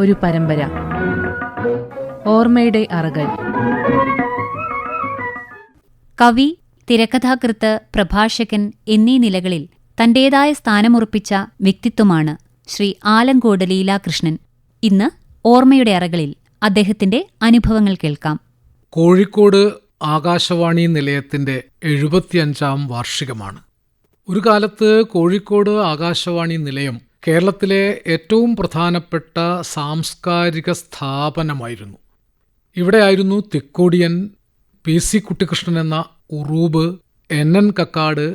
ഒരു പരമ്പര. ഓർമ്മയുടെ അറകൾ. കവി തിരക്കഥാകൃത്ത് പ്രഭാഷകൻ എന്നീ നിലകളിൽ തന്റേതായ സ്ഥാനമുറപ്പിച്ച വ്യക്തിത്വമാണ് ശ്രീ ആലങ്കോട് ലീലാകൃഷ്ണൻ. ഇന്ന് ഓർമ്മയുടെ അറകളിൽ അദ്ദേഹത്തിന്റെ അനുഭവങ്ങൾ കേൾക്കാം. കോഴിക്കോട് ആകാശവാണി നിലയത്തിന്റെ എഴുപത്തിയഞ്ചാം വാർഷികമാണ്. ഒരു കാലത്ത് കോഴിക്കോട് ആകാശവാണി നിലയം കേരളത്തിലെ ഏറ്റവും പ്രധാനപ്പെട്ട സാംസ്കാരിക സ്ഥാപനമായിരുന്നു. ഇവിടെയായിരുന്നു തിക്കോടിയൻ പി സി കുട്ടിക്കൃഷ്ണൻ എന്ന Uroob N N Kakkad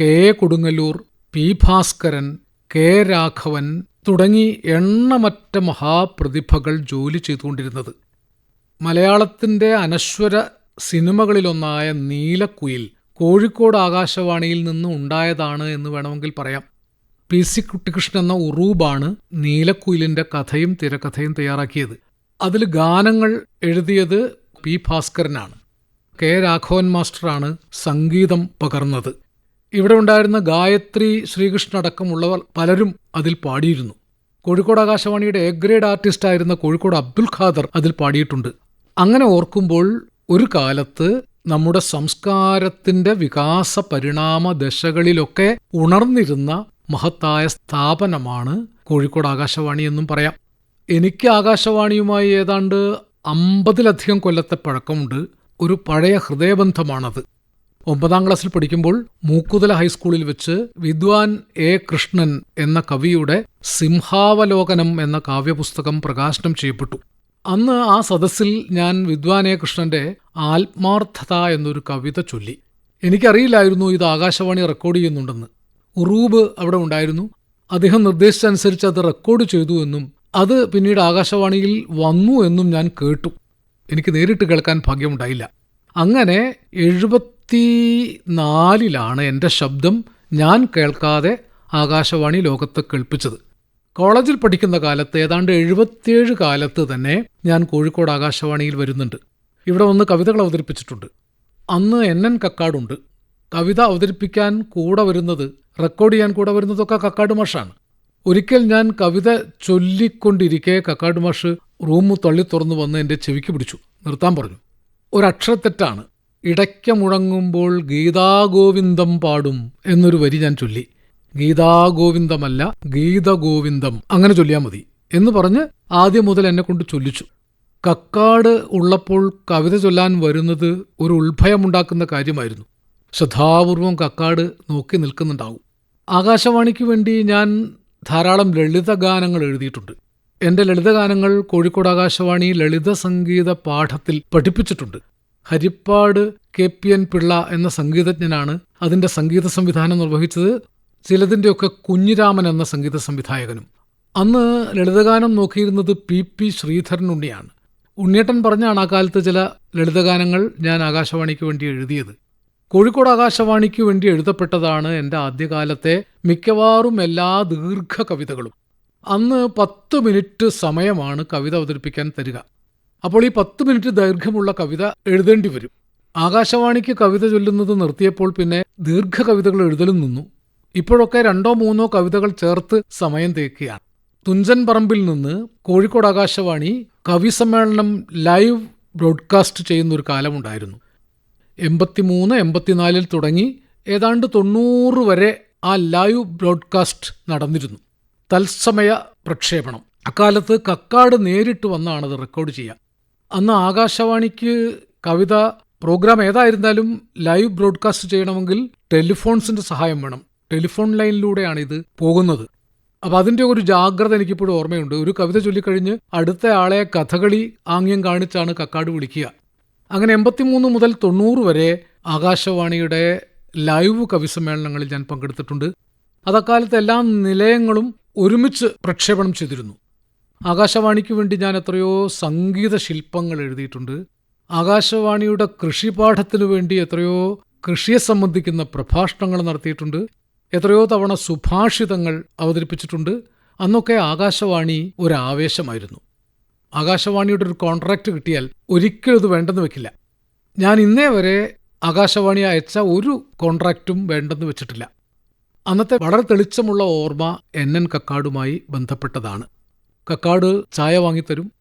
K A Kodungallur P Bhaskaran K Raghavan തുടങ്ങി എണ്ണമറ്റ മഹാപ്രതിഭകൾ ജോലി ചെയ്തുകൊണ്ടിരുന്നത്. മലയാളത്തിന്റെ അനശ്വര സിനിമകളിലൊന്നായ നീലക്കുയിൽ കോഴിക്കോട് ആകാശവാണിയിൽ നിന്ന് ഉണ്ടായതാണ് എന്ന് വേണമെങ്കിൽ പറയാം. പി സി കുട്ടിക്കൃഷ്ണൻ എന്ന ഉറൂബാണ് നീലക്കുയിലിന്റെ കഥയും തിരക്കഥയും തയ്യാറാക്കിയത്. അതിൽ ഗാനങ്ങൾ എഴുതിയത് പി ഭാസ്കരനാണ്. കെ രാഘവൻ മാസ്റ്ററാണ് സംഗീതം പകർന്നത്. ഇവിടെ ഉണ്ടായിരുന്ന ഗായത്രി ശ്രീകൃഷ്ണ അടക്കമുള്ളവർ പലരും അതിൽ പാടിയിരുന്നു. കോഴിക്കോട് ആകാശവാണിയുടെ എ ഗ്രേഡ് ആർട്ടിസ്റ്റ് ആയിരുന്ന കോഴിക്കോട് അബ്ദുൽ ഖാദർ അതിൽ പാടിയിട്ടുണ്ട്. അങ്ങനെ ഓർക്കുമ്പോൾ ഒരു കാലത്ത് നമ്മുടെ സംസ്കാരത്തിന്റെ വികാസ പരിണാമ ദശകളിലൊക്കെ ഉണർന്നിരുന്ന മഹത്തായ സ്ഥാപനമാണ് കോഴിക്കോട് ആകാശവാണി എന്നും പറയാം. എനിക്ക് ആകാശവാണിയുമായി ഏതാണ്ട് അമ്പതിലധികം കൊല്ലത്തെ പഴക്കമുണ്ട്. ഒരു പഴയ ഹൃദയബന്ധമാണത്. ഒമ്പതാം ക്ലാസ്സിൽ പഠിക്കുമ്പോൾ മൂക്കുതല ഹൈസ്കൂളിൽ വെച്ച് വിദ്വാൻ എ കൃഷ്ണൻ എന്ന കവിയുടെ സിംഹാവലോകനം എന്ന കാവ്യപുസ്തകം പ്രകാശനം ചെയ്യപ്പെട്ടു. അന്ന് ആ സദസ്സിൽ ഞാൻ വിദ്വാൻ എ കൃഷ്ണന്റെ ആത്മാർത്ഥത എന്നൊരു കവിത ചൊല്ലി. എനിക്കറിയില്ലായിരുന്നു ഇത് ആകാശവാണി റെക്കോർഡ് ചെയ്യുന്നുണ്ടെന്ന്. ഉറൂബ് അവിടെ ഉണ്ടായിരുന്നു. അദ്ദേഹം നിർദ്ദേശിച്ചനുസരിച്ച് അത് റെക്കോർഡ് ചെയ്തു എന്നും അത് പിന്നീട് ആകാശവാണിയിൽ വന്നു എന്നും ഞാൻ കേട്ടു. എനിക്ക് നേരിട്ട് കേൾക്കാൻ ഭാഗ്യമുണ്ടായില്ല. അങ്ങനെ എഴുപത്തി നാലിലാണ് എന്റെ ശബ്ദം ഞാൻ കേൾക്കാതെ ആകാശവാണി ലോകത്ത് കേൾപ്പിച്ചത്. കോളേജിൽ പഠിക്കുന്ന കാലത്ത് ഏതാണ്ട് എഴുപത്തിയേഴ് കാലത്ത് തന്നെ ഞാൻ കോഴിക്കോട് ആകാശവാണിയിൽ വരുന്നുണ്ട്. ഇവിടെ വന്ന് കവിതകൾ അവതരിപ്പിച്ചിട്ടുണ്ട്. അന്ന് എൻ എൻ കക്കാടുണ്ട്. കവിത അവതരിപ്പിക്കാൻ കൂടെ വരുന്നത് റെക്കോർഡ് ചെയ്യാൻ കൂടെ വരുന്നതൊക്കെ കക്കാട് മാഷാണ്. ഒരിക്കൽ ഞാൻ കവിത ചൊല്ലിക്കൊണ്ടിരിക്കെ കക്കാട് മാഷ് റൂം തള്ളി തുറന്നു വന്ന് എന്റെ ചെവിക്ക് പിടിച്ചു. നിർത്താൻ പറഞ്ഞു. ഒരക്ഷരത്തെറ്റാണ്. ഇടയ്ക്ക മുഴങ്ങുമ്പോൾ ഗീതാഗോവിന്ദം പാടും എന്നൊരു വരി ഞാൻ ചൊല്ലി. ഗീതാഗോവിന്ദമല്ല ഗീതഗോവിന്ദം. അങ്ങനെ ചൊല്ലിയാൽ മതി എന്ന് പറഞ്ഞ് ആദ്യം മുതൽ എന്നെ കൊണ്ട് ചൊല്ലിച്ചു. കക്കാട് ഉള്ളപ്പോൾ കവിത ചൊല്ലാൻ വരുന്നത് ഒരു ഉത്ഭയമുണ്ടാക്കുന്ന കാര്യമായിരുന്നു. ശ്രദ്ധാപൂർവം കക്കാട് നോക്കി നിൽക്കുന്നുണ്ടാവും. ആകാശവാണിക്ക് വേണ്ടി ഞാൻ ധാരാളം ലളിത ഗാനങ്ങൾ എഴുതിയിട്ടുണ്ട്. എന്റെ ലളിതഗാനങ്ങൾ കോഴിക്കോട് ആകാശവാണി ലളിത സംഗീത പാഠത്തിൽ പഠിപ്പിച്ചിട്ടുണ്ട്. Harippad K P N Pillai എന്ന സംഗീതജ്ഞനാണ് അതിന്റെ സംഗീത സംവിധാനം നിർവഹിച്ചത് ചിലതിന്റെയൊക്കെ കുഞ്ഞിരാമൻ എന്ന സംഗീത സംവിധായകനും. അന്ന് ലളിതഗാനം നോക്കിയിരുന്നത് പി പി ശ്രീധരൻ ഉണ്ണിയാണ്. ഉണ്ണിയേട്ടൻ പറഞ്ഞാണ് ആ കാലത്ത് ചില ലളിതഗാനങ്ങൾ ഞാൻ ആകാശവാണിക്ക് വേണ്ടി എഴുതിയത്. കോഴിക്കോട് ആകാശവാണിക്ക് വേണ്ടി എഴുതപ്പെട്ടതാണ് എന്റെ ആദ്യകാലത്തെ മിക്കവാറും എല്ലാ ദീർഘ കവിതകളും. അന്ന് പത്ത് മിനിറ്റ് സമയമാണ് കവിത അവതരിപ്പിക്കാൻ തരിക. അപ്പോൾ ഈ പത്ത് മിനിറ്റ് ദൈർഘ്യമുള്ള കവിത എഴുതേണ്ടി വരും. ആകാശവാണിക്ക് കവിത ചൊല്ലുന്നത് നിർത്തിയപ്പോൾ പിന്നെ ദീർഘ കവിതകൾ എഴുതലും നിന്നു. ഇപ്പോഴൊക്കെ രണ്ടോ മൂന്നോ കവിതകൾ ചേർത്ത് സമയം തേക്കുകയാണ്. തുഞ്ചൻ പറമ്പിൽ നിന്ന് കോഴിക്കോട് ആകാശവാണി കവി സമ്മേളനം ലൈവ് ബ്രോഡ്കാസ്റ്റ് ചെയ്യുന്ന ഒരു കാലമുണ്ടായിരുന്നു. എൺപത്തിമൂന്ന് എൺപത്തിനാലിൽ തുടങ്ങി ഏതാണ്ട് തൊണ്ണൂറ് വരെ ആ ലൈവ് ബ്രോഡ്കാസ്റ്റ് നടന്നിരുന്നു. തത്സമയ പ്രക്ഷേപണം. അക്കാലത്ത് കക്കാട് നേരിട്ട് വന്നാണത് റെക്കോർഡ് ചെയ്യുക അന്ന് ആകാശവാണിക്ക് കവിത പ്രോഗ്രാം ഏതായിരുന്നാലും ലൈവ് ബ്രോഡ്കാസ്റ്റ് ചെയ്യണമെങ്കിൽ ടെലിഫോൺസിന്റെ സഹായം വേണം. ടെലിഫോൺ ലൈനിലൂടെയാണ് ഇത് പോകുന്നത്. അപ്പോൾ അതിന്റെ ഒരു ജാഗ്രത എനിക്കിപ്പോഴും ഓർമ്മയുണ്ട്. ഒരു കവിത ചൊല്ലിക്കഴിഞ്ഞ് അടുത്ത ആളെ കഥകളി ആംഗ്യം കാണിച്ചാണ് കക്കാട് വിളിക്കുക. അങ്ങനെ എൺപത്തിമൂന്ന് മുതൽ തൊണ്ണൂറ് വരെ ആകാശവാണിയുടെ ലൈവ് കവിസമ്മേളനങ്ങളിൽ ഞാൻ പങ്കെടുത്തിട്ടുണ്ട്. അതക്കാലത്ത് എല്ലാ നിലയങ്ങളും ഒരുമിച്ച് പ്രക്ഷേപണം ചെയ്തിരുന്നു. ആകാശവാണിക്ക് വേണ്ടി ഞാൻ എത്രയോ സംഗീത ശില്പങ്ങൾ എഴുതിയിട്ടുണ്ട്. ആകാശവാണിയുടെ കൃഷിപാഠത്തിനു വേണ്ടി എത്രയോ കൃഷിയെ സംബന്ധിക്കുന്ന പ്രഭാഷണങ്ങൾ നടത്തിയിട്ടുണ്ട്. എത്രയോ തവണ സുഭാഷിതങ്ങൾ അവതരിപ്പിച്ചിട്ടുണ്ട്. അന്നൊക്കെ ആകാശവാണി ഒരു ആവേശമായിരുന്നു ആകാശവാണിയുടെ ഒരു കോൺട്രാക്റ്റ് കിട്ടിയാൽ ഒരിക്കലും ഇത് വേണ്ടെന്ന് വെക്കില്ല. ഞാൻ ഇന്നേ വരെ ആകാശവാണി അയച്ച ഒരു കോൺട്രാക്റ്റും വേണ്ടെന്ന് വെച്ചിട്ടില്ല. അന്നത്തെ വളരെ തെളിച്ചമുള്ള ഓർമ്മ എൻ എൻ കക്കാടുമായി ബന്ധപ്പെട്ടതാണ്. കക്കാട് ചായ വാങ്ങിത്തരും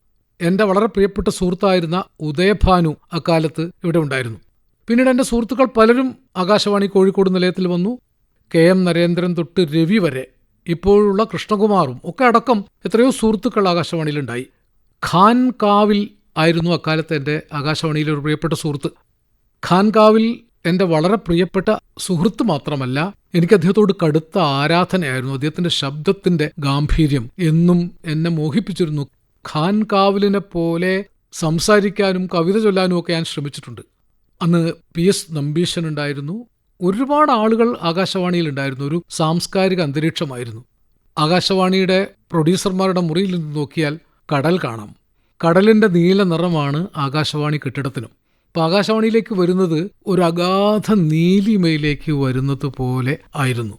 എന്റെ വളരെ പ്രിയപ്പെട്ട സുഹൃത്തായിരുന്ന ഉദയഭാനു അക്കാലത്ത് ഇവിടെ ഉണ്ടായിരുന്നു. പിന്നീട് എന്റെ സുഹൃത്തുക്കൾ പലരും ആകാശവാണി കോഴിക്കോട് നിലയത്തിൽ വന്നു. കെ എം നരേന്ദ്രൻ തൊട്ട് രവി വരെ. ഇപ്പോഴുള്ള കൃഷ്ണകുമാറും ഒക്കെ അടക്കം എത്രയോ സുഹൃത്തുക്കൾ ആകാശവാണിയിലുണ്ടായി. ഖാൻകാവിൽ ആയിരുന്നു അക്കാലത്ത് എന്റെ ആകാശവാണിയിലെ ഒരു പ്രിയപ്പെട്ട സുഹൃത്ത്. ഖാൻകാവിൽ എന്റെ വളരെ പ്രിയപ്പെട്ട സുഹൃത്ത് മാത്രമല്ല എനിക്ക് അദ്ദേഹത്തോട് കടുത്ത ആരാധനയായിരുന്നു. അദ്ദേഹത്തിന്റെ ശബ്ദത്തിന്റെ ഗാംഭീര്യം എന്നും എന്നെ മോഹിപ്പിച്ചിരുന്നു. ഖാൻകാവിലിനെ പോലെ സംസാരിക്കാനും കവിത ചൊല്ലാനും ഒക്കെ ഞാൻ ശ്രമിച്ചിട്ടുണ്ട്. അന്ന് പി എസ് നമ്പീശൻ ഉണ്ടായിരുന്നു. ഒരുപാട് ആളുകൾ ആകാശവാണിയിൽ ഉണ്ടായിരുന്നു. ഒരു സാംസ്കാരിക അന്തരീക്ഷമായിരുന്നു. ആകാശവാണിയുടെ പ്രൊഡ്യൂസർമാരുടെ മുറിയിൽ നിന്ന് നോക്കിയാൽ കടൽ കാണാം. കടലിന്റെ നീല നിറമാണ് ആകാശവാണി കെട്ടിടത്തിനും അപ്പൊ ആകാശവാണിയിലേക്ക് വരുന്നത് ഒരു അഗാധ നീലിമയിലേക്ക് വരുന്നത് പോലെ ആയിരുന്നു.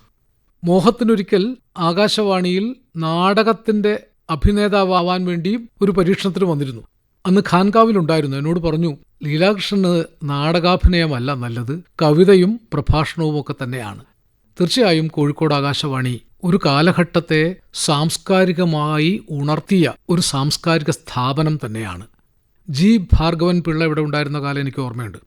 മോഹത്തിനൊരിക്കൽ ആകാശവാണിയിൽ നാടകത്തിന്റെ അഭിനേതാവാൻ വേണ്ടിയും ഒരു പരീക്ഷണത്തിന് വന്നിരുന്നു. അന്ന് ഖാൻകാവിലുണ്ടായിരുന്നു എന്നോട് പറഞ്ഞു ലീലാകൃഷ്ണന് നാടകാഭിനയമല്ല നല്ലത് കവിതയും പ്രഭാഷണവും ഒക്കെ തന്നെയാണ്. തീർച്ചയായും കോഴിക്കോട് ആകാശവാണി ഒരു കാലഘട്ടത്തെ സാംസ്കാരികമായി ഉണർത്തിയ ഒരു സാംസ്കാരിക സ്ഥാപനം തന്നെയാണ്. ജി. ഭാർഗവൻ പിള്ള ഇവിടെ ഉണ്ടായിരുന്ന കാലം എനിക്ക് ഓർമ്മയുണ്ട്.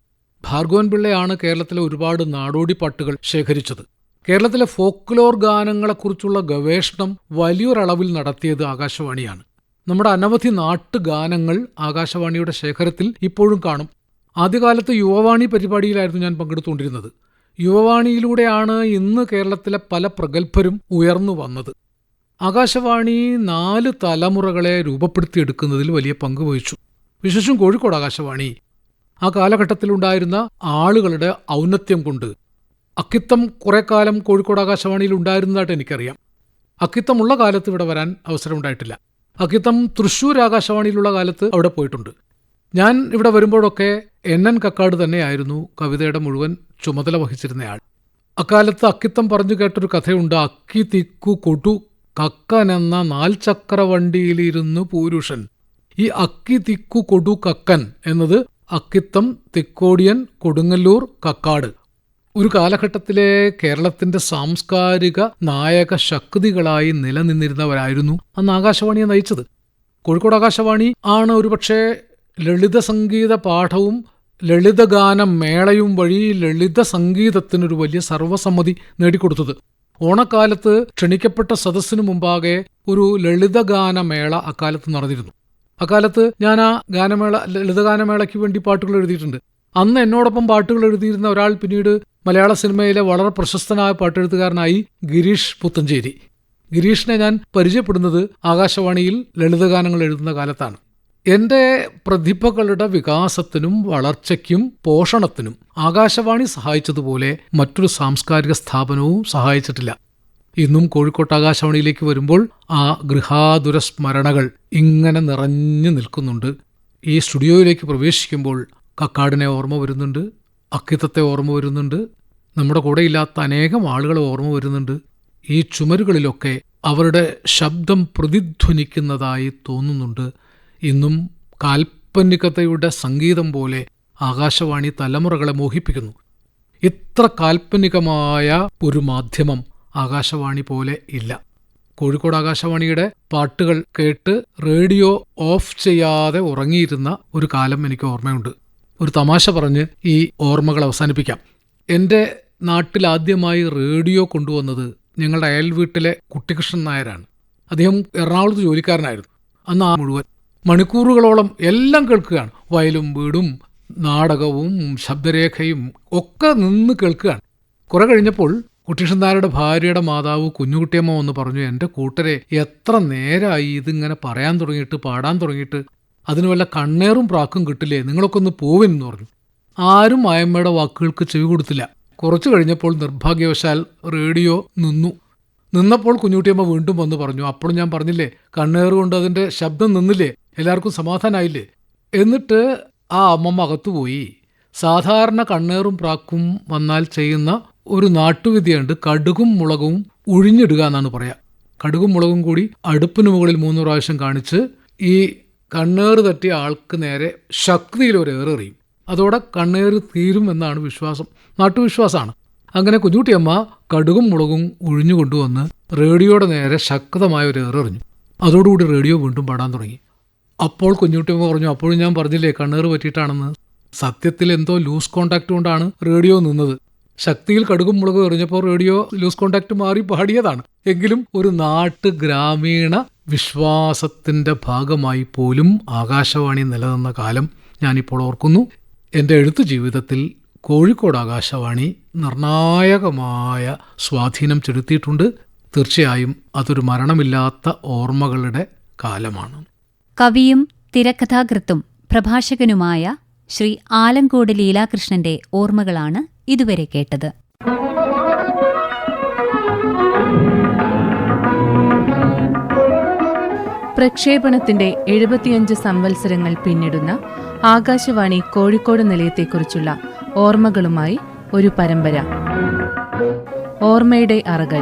ഭാർഗവൻ പിള്ളയാണ് കേരളത്തിലെ ഒരുപാട് നാടോടി പാട്ടുകൾ ശേഖരിച്ചത്. കേരളത്തിലെ ഫോക്ലോർ ഗാനങ്ങളെക്കുറിച്ചുള്ള ഗവേഷണം വലിയൊരളവിൽ നടത്തിയത് ആകാശവാണിയാണ്. നമ്മുടെ അനവധി നാട്ടുഗാനങ്ങൾ ആകാശവാണിയുടെ ശേഖരത്തിൽ ഇപ്പോഴും കാണും. ആദ്യകാലത്ത് യുവവാണി പരിപാടിയിലായിരുന്നു ഞാൻ പങ്കെടുത്തുകൊണ്ടിരുന്നത്. യുവവാണിയിലൂടെയാണ് ഇന്ന് കേരളത്തിലെ പല പ്രഗത്ഭരും ഉയർന്നു വന്നത്. ആകാശവാണി നാല് തലമുറകളെ രൂപപ്പെടുത്തിയെടുക്കുന്നതിൽ വലിയ പങ്ക് വഹിച്ചു. വിശേഷം കോഴിക്കോട് ആകാശവാണി. ആ കാലഘട്ടത്തിലുണ്ടായിരുന്ന ആളുകളുടെ ഔന്നത്യം കൊണ്ട്. അക്കിത്തം കുറെ കാലം കോഴിക്കോട് ആകാശവാണിയിൽ ഉണ്ടായിരുന്നതായിട്ട് എനിക്കറിയാം. അക്കിത്തമുള്ള കാലത്ത് ഇവിടെ വരാൻ അവസരമുണ്ടായിട്ടില്ല അക്കിത്തം തൃശ്ശൂർ ആകാശവാണിയിലുള്ള കാലത്ത് അവിടെ പോയിട്ടുണ്ട്. ഞാൻ ഇവിടെ വരുമ്പോഴൊക്കെ എൻ എൻ കക്കാട് തന്നെയായിരുന്നു കവിതയുടെ മുഴുവൻ ചുമതല വഹിച്ചിരുന്നയാൾ അക്കാലത്ത് അക്കിത്തം പറഞ്ഞു കേട്ടൊരു കഥയുണ്ട് അക്കി തിക്കു കൊടു കക്കൻ എന്ന നാൽചക്ര വണ്ടിയിലിരുന്നു പൂരുഷൻ. ഈ അക്കി തിക്കു കൊടു കക്കൻ എന്നത് അക്കിത്തം തിക്കോടിയൻ കൊടുങ്ങല്ലൂർ കക്കാട്. ഒരു കാലഘട്ടത്തിലെ കേരളത്തിന്റെ സാംസ്കാരിക നായക ശക്തികളായി നിലനിന്നിരുന്നവരായിരുന്നു അന്ന് ആകാശവാണിയെ നയിച്ചത്. കോഴിക്കോട് ആകാശവാണി ആണ് ഒരുപക്ഷെ ലളിത സംഗീത പാഠവും ലളിതഗാന മേളയും വഴി ലളിത സംഗീതത്തിനൊരു വലിയ സർവസമ്മതി നേടിക്കൊടുത്തത്. ഓണക്കാലത്ത് ക്ഷണിക്കപ്പെട്ട സദസ്സിനു മുമ്പാകെ ഒരു ലളിതഗാന മേള അക്കാലത്ത് നടന്നിരുന്നു. അക്കാലത്ത് ഞാൻ ആ ഗാനമേള ലളിതഗാനമേളയ്ക്ക് വേണ്ടി പാട്ടുകൾ എഴുതിയിട്ടുണ്ട്. അന്ന് എന്നോടൊപ്പം പാട്ടുകൾ എഴുതിയിരുന്ന ഒരാൾ പിന്നീട് മലയാള സിനിമയിലെ വളരെ പ്രശസ്തനായ പാട്ടെഴുത്തുകാരനായി ഗിരീഷ് പുത്തഞ്ചേരി. ഗിരീഷിനെ ഞാൻ പരിചയപ്പെടുന്നത് ആകാശവാണിയിൽ ലളിതഗാനങ്ങൾ എഴുതുന്ന കാലത്താണ്. എന്റെ പ്രതിഭകളുടെ വികാസത്തിനും വളർച്ചയ്ക്കും പോഷണത്തിനും ആകാശവാണി സഹായിച്ചതുപോലെ മറ്റൊരു സാംസ്കാരിക സ്ഥാപനവും സഹായിച്ചിട്ടില്ല. ഇന്നും കോഴിക്കോട്ട് ആകാശവാണിയിലേക്ക് വരുമ്പോൾ ആ ഗൃഹാതുര സ്മരണകൾ ഇങ്ങനെ നിറഞ്ഞു നിൽക്കുന്നുണ്ട്. ഈ സ്റ്റുഡിയോയിലേക്ക് പ്രവേശിക്കുമ്പോൾ കക്കാടിനെ ഓർമ്മ വരുന്നുണ്ട് അക്കിത്തത്തെ ഓർമ്മ വരുന്നുണ്ട് നമ്മുടെ കൂടെ ഇല്ലാത്ത അനേകം ആളുകളെ ഓർമ്മ വരുന്നുണ്ട്. ഈ ചുമരുകളിലൊക്കെ അവരുടെ ശബ്ദം പ്രതിധ്വനിക്കുന്നതായി തോന്നുന്നുണ്ട്. ഇന്നും കാൽപ്പനികതയുടെ സംഗീതം പോലെ ആകാശവാണി തലമുറകളെ മോഹിപ്പിക്കുന്നു. ഇത്ര കാൽപ്പനികമായ ഒരു മാധ്യമം ആകാശവാണി പോലെ ഇല്ല. കോഴിക്കോട് ആകാശവാണിയുടെ പാട്ടുകൾ കേട്ട് റേഡിയോ ഓഫ് ചെയ്യാതെ ഉറങ്ങിയിരുന്ന ഒരു കാലം എനിക്ക് ഓർമ്മയുണ്ട്. ഒരു തമാശ പറഞ്ഞ് ഈ ഓർമ്മകൾ അവസാനിപ്പിക്കാം. എന്റെ നാട്ടിൽ ആദ്യമായി റേഡിയോ കൊണ്ടുവന്നത് ഞങ്ങളുടെ അയൽ വീട്ടിലെ കുട്ടികൃഷ്ണൻ നായരാണ്. അദ്ദേഹം എറണാകുളത്ത് ജോലിക്കാരനായിരുന്നു. അന്ന് ആ മുഴുവൻ മണിക്കൂറുകളോളം എല്ലാം കേൾക്കുകയാണ്. വയലും വീടും നാടകവും ശബ്ദരേഖയും ഒക്കെ നിന്ന് കേൾക്കുകയാണ്. കുറെ കഴിഞ്ഞപ്പോൾ കുട്ടിഷന്താരുടെ ഭാര്യയുടെ മാതാവ് കുഞ്ഞുകുട്ടിയമ്മ ഒന്ന് പറഞ്ഞു എന്റെ കൂട്ടരെ എത്ര നേരമായി ഇതിങ്ങനെ പറയാൻ തുടങ്ങിയിട്ട് പാടാൻ തുടങ്ങിയിട്ട്. അതിന് വല്ല കണ്ണേറും പ്രാക്കും കിട്ടില്ലേ? നിങ്ങളൊക്കെ ഒന്ന് പോവെന്ന് പറഞ്ഞു. ആരും മായമ്മയുടെ വാക്കുകൾക്ക് ചെവി കൊടുത്തില്ല. കുറച്ചു കഴിഞ്ഞപ്പോൾ നിർഭാഗ്യവശാൽ റേഡിയോ നിന്നു. നിന്നപ്പോൾ കുഞ്ഞുട്ടിയമ്മ വീണ്ടും വന്ന് പറഞ്ഞു അപ്പോഴും ഞാൻ പറഞ്ഞില്ലേ കണ്ണേറ് കൊണ്ട് അതിന്റെ ശബ്ദം നിന്നില്ലേ? എല്ലാവർക്കും സമാധാനമായില്ലേ എന്നിട്ട് ആ അമ്മമ്മ അകത്തുപോയി. സാധാരണ കണ്ണേറും പ്രാക്കും വന്നാൽ ചെയ്യുന്ന ഒരു നാട്ടുവിദ്യയുണ്ട്. കടുകും മുളകും ഉഴിഞ്ഞിടുക എന്നാണ് പറയാ. കടുകും മുളകും കൂടി അടുപ്പിന് മുകളിൽ മൂന്ന് പ്രാവശ്യം കാണിച്ച് ഈ കണ്ണേറ് തട്ടിയ ആൾക്ക് നേരെ ശക്തിയിൽ ഒരു ഏറെറിയും അതോടെ കണ്ണേറ് തീരും എന്നാണ് വിശ്വാസം. നാട്ടുവിശ്വാസമാണ്. അങ്ങനെ കുഞ്ഞുട്ടിയമ്മ കടുകും മുളകും ഉഴിഞ്ഞു കൊണ്ടുവന്ന് റേഡിയോയുടെ നേരെ ശക്തമായ ഒരു ഏറെറിഞ്ഞു അതോടുകൂടി റേഡിയോ വീണ്ടും പാടാൻ തുടങ്ങി. അപ്പോൾ കുഞ്ഞുട്ടിമ്മ പറഞ്ഞു അപ്പോഴും ഞാൻ പറഞ്ഞില്ലേ കണ്ണേറ് പറ്റിയിട്ടാണെന്ന്? സത്യത്തിൽ എന്തോ ലൂസ് കോണ്ടാക്ട് കൊണ്ടാണ് റേഡിയോ നിന്നത്. ശക്തിയിൽ കടുകും മുളകും എറിഞ്ഞപ്പോൾ റേഡിയോ ലൂസ് കോണ്ടാക്ട് മാറി പാടിയതാണ്. എങ്കിലും ഒരു നാട്ട് ഗ്രാമീണ വിശ്വാസത്തിന്റെ ഭാഗമായി പോലും ആകാശവാണി നിലനിന്ന കാലം ഞാനിപ്പോൾ ഓർക്കുന്നു. എന്റെ എഴുത്തു ജീവിതത്തിൽ കോഴിക്കോട് ആകാശവാണി നിർണായകമായ സ്വാധീനം ചെലുത്തിയിട്ടുണ്ട്. തീർച്ചയായും അതൊരു മരണമില്ലാത്ത ഓർമ്മകളുടെ കാലമാണ്. കവിയും തിരക്കഥാകൃത്തും പ്രഭാഷകനുമായ ശ്രീ ആലങ്കോട് ലീലാകൃഷ്ണന്റെ ഓർമ്മകളാണ് ഇതുവരെ കേട്ടത്. പ്രക്ഷേപണത്തിന്റെ എഴുപത്തിയഞ്ച് സംവത്സരങ്ങൾ പിന്നിടുന്ന ആകാശവാണി കോഴിക്കോട് നിലയത്തെക്കുറിച്ചുള്ള ഓർമ്മകളുമായി ഒരു പരമ്പര. ഓർമ്മയുടെ അറകൾ.